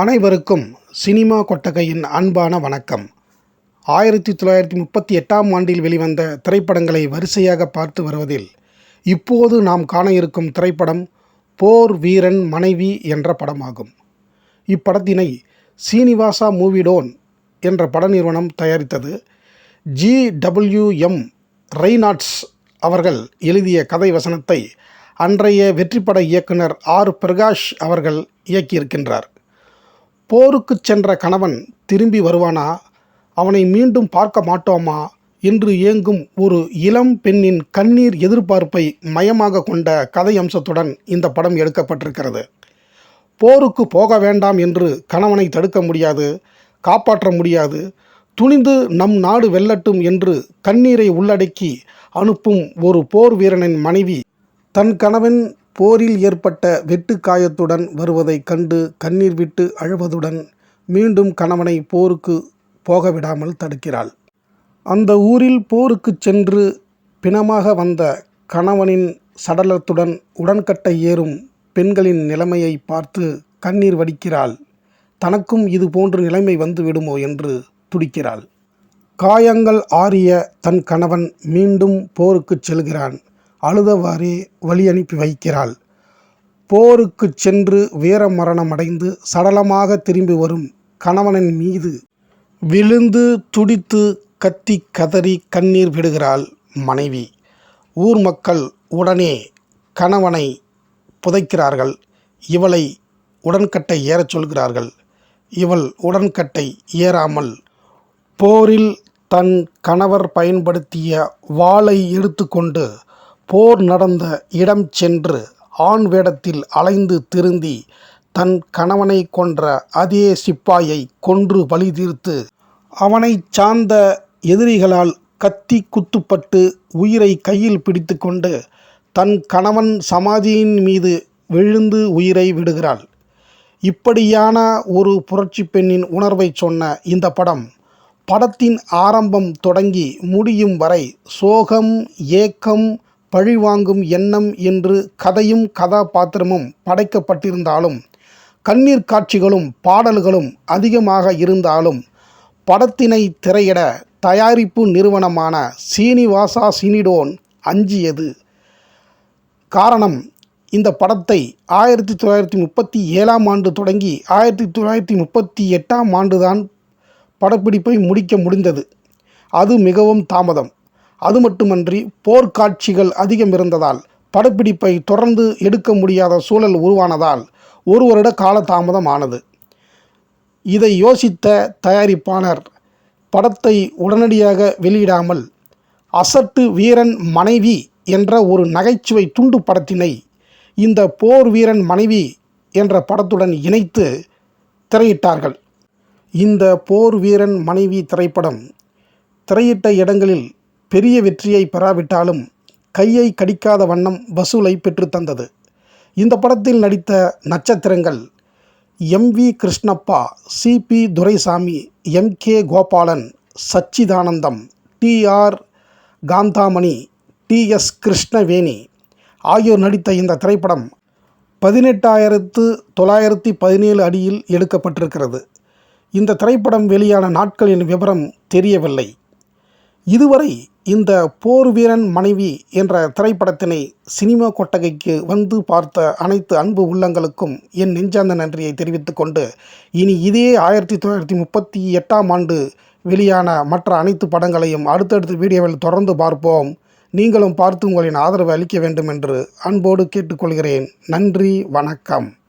அனைவருக்கும் சினிமா கொட்டகையின் அன்பான வணக்கம். ஆயிரத்தி தொள்ளாயிரத்தி முப்பத்தி எட்டாம் ஆண்டில் வெளிவந்த திரைப்படங்களை வரிசையாக பார்த்து வருவதில் இப்போது நாம் காண இருக்கும் திரைப்படம் போர் வீரன் மனைவி என்ற படமாகும். இப்படத்தினை சீனிவாசா மூவிடோன் என்ற பட நிறுவனம் தயாரித்தது. ஜி டபிள்யூஎம் ரெய்னாட்ஸ் அவர்கள் எழுதிய கதை வசனத்தை அன்றைய வெற்றிப்பட இயக்குனர் ஆர் பிரகாஷ் அவர்கள் இயக்கியிருக்கின்றார். போருக்கு சென்ற கணவன் திரும்பி வருவானா? அவனை மீண்டும் பார்க்க மாட்டோமா? என்று ஏங்கும் ஒரு இளம் பெண்ணின் கண்ணீர் எதிர்பார்ப்பை மையமாக கொண்ட கதை அம்சத்துடன் இந்த படம் எடுக்கப்பட்டிருக்கிறது. போருக்கு போக வேண்டாம் என்று கணவனை தடுக்க முடியாது காப்பாற்ற முடியாது துணிந்து நம் நாடு வெல்லட்டும் என்று கண்ணீரை உள்ளடக்கி அனுப்பும் ஒரு போர் வீரனின் மனைவி தன் கணவன் போரில் ஏற்பட்ட வெட்டு காயத்துடன் வருவதைக் கண்டு கண்ணீர் விட்டு அழுவதுடன் மீண்டும் கணவனை போருக்கு போக விடாமல் தடுக்கிறாள். அந்த ஊரில் போருக்குச் சென்று பிணமாக வந்த கணவனின் சடலத்துடன் உடன்கட்டை ஏறும் பெண்களின் நிலைமையை பார்த்து கண்ணீர் வடிக்கிறாள். தனக்கும் இது போன்று நிலைமை வந்துவிடுமோ? என்று துடிக்கிறாள். காயங்கள் ஆறிய தன் கணவன் மீண்டும் போருக்குச் செல்கிறான். அழுதவாறே வழி அனுப்பி வைக்கிறாள். போருக்குச் சென்று வீர மரணமடைந்து சடலமாக திரும்பி வரும் கணவனின் மீது விழுந்து துடித்து கத்தி கதறி கண்ணீர் விடுகிறாள் மனைவி. ஊர் மக்கள் உடனே கணவனை புதைக்கிறார்கள். இவளை உடன்கட்டை ஏறச் சொல்கிறார்கள். இவள் உடன்கட்டை ஏறாமல் போரில் தன் கணவர் பயன்படுத்திய வாளை எடுத்துக்கொண்டு போர் நடந்த இடம் சென்று ஆண் வேடத்தில் அலைந்து திருந்தி தன் கணவனை கொன்ற அதே சிப்பாயை கொன்று பழி தீர்த்து அவனை சார்ந்த எதிரிகளால் கத்தி குத்துப்பட்டு உயிரை கையில் பிடித்துக்கொண்டு தன் கணவன் சமாதியின் மீது விழுந்து உயிரை விடுகிறாள். இப்படியான ஒரு புரட்சி பெண்ணின் உணர்வை சொன்ன இந்த படம் படத்தின் ஆரம்பம் தொடங்கி முடியும் வரை சோகம் ஏக்கம் பழிவாங்கும் எண்ணம் என்று கதையும் கதாபாத்திரமும் படைக்கப்பட்டிருந்தாலும் கண்ணீர் காட்சிகளும் பாடல்களும் அதிகமாக இருந்தாலும் படத்தினை திரையிட தயாரிப்பு நிறுவனமான சீனிவாசா சினிடோன் அஞ்சியது. காரணம் இந்த படத்தை ஆயிரத்தி தொள்ளாயிரத்தி முப்பத்தி ஏழாம் ஆண்டு தொடங்கி ஆயிரத்தி தொள்ளாயிரத்தி முப்பத்தி எட்டாம் ஆண்டுதான் படப்பிடிப்பை முடிக்க முடிந்தது. அது மிகவும் தாமதம். அது மட்டுமன்றி போர்க்காட்சிகள் அதிகம் இருந்ததால் படப்பிடிப்பை தொடர்ந்து எடுக்க முடியாத சூழல் உருவானதால் ஒரு வருட காலதாமதம் ஆனது இதை யோசித்த தயாரிப்பாளர் படத்தை உடனடியாக வெளியிடாமல் அசட்டு வீரன் மனைவி என்ற ஒரு நகைச்சுவை துண்டு படத்தினை இந்த போர் வீரன் மனைவி என்ற படத்துடன் இணைத்து திரையிட்டார்கள். இந்த போர் வீரன் மனைவி திரைப்படம் திரையிட்ட இடங்களில் பெரிய வெற்றியை பெறாவிட்டாலும் கையை கடிக்காத வண்ணம் வசூலை பெற்றுத்தந்தது இந்த படத்தில் நடித்த நட்சத்திரங்கள் M V Krishnappa C P Duraisamy M K Gopalan Sachidanandam T R Kanthamani T S Krishnaveni ஆகியோர் நடித்த இந்த திரைப்படம் பதினெட்டாயிரத்து தொள்ளாயிரத்தி பதினேழு அடியில் எடுக்கப்பட்டிருக்கிறது. இந்த திரைப்படம் வெளியான நாட்களின் விவரம் தெரியவில்லை. இதுவரை இந்த போர் வீரன் மனைவி என்ற திரைப்படத்தினை சினிமா கொட்டகைக்கு வந்து பார்த்த அனைத்து அன்பு உள்ளங்களுக்கும் என் நெஞ்சார்ந்த நன்றியை தெரிவித்துக் கொண்டு இனி இதே ஆயிரத்தி தொள்ளாயிரத்தி முப்பத்தி எட்டாம் ஆண்டு வெளியான மற்ற அனைத்து படங்களையும் அடுத்தடுத்த வீடியோவில் தொடர்ந்து பார்ப்போம். நீங்களும் பார்த்து உங்களின் ஆதரவு அளிக்க வேண்டும் என்று அன்போடு கேட்டுக்கொள்கிறேன். நன்றி வணக்கம்.